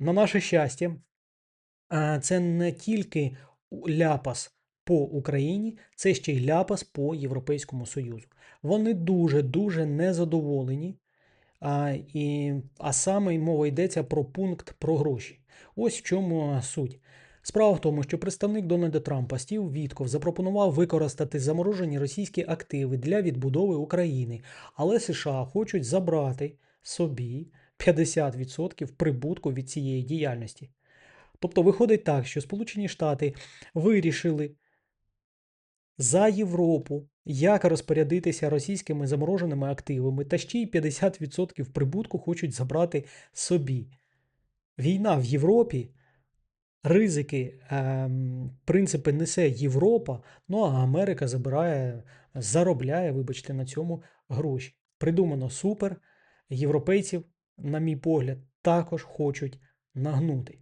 на наше щастя, е, це не тільки ляпас по Україні, це ще й ляпас по Європейському Союзу. Вони дуже-дуже незадоволені. А, і, а саме мова йдеться про пункт про гроші. Ось в чому суть. Справа в тому, що представник Дональда Трампа Стів Вітков запропонував використати заморожені російські активи для відбудови України, але США хочуть забрати собі 50% прибутку від цієї діяльності. Тобто виходить так, що Сполучені Штати вирішили за Європу, як розпорядитися російськими замороженими активами, та ще й 50% прибутку хочуть забрати собі. Війна в Європі, ризики, ем, принципи несе Європа, ну а Америка забирає, заробляє, вибачте, на цьому гроші. Придумано супер. Європейців, на мій погляд, також хочуть нагнути.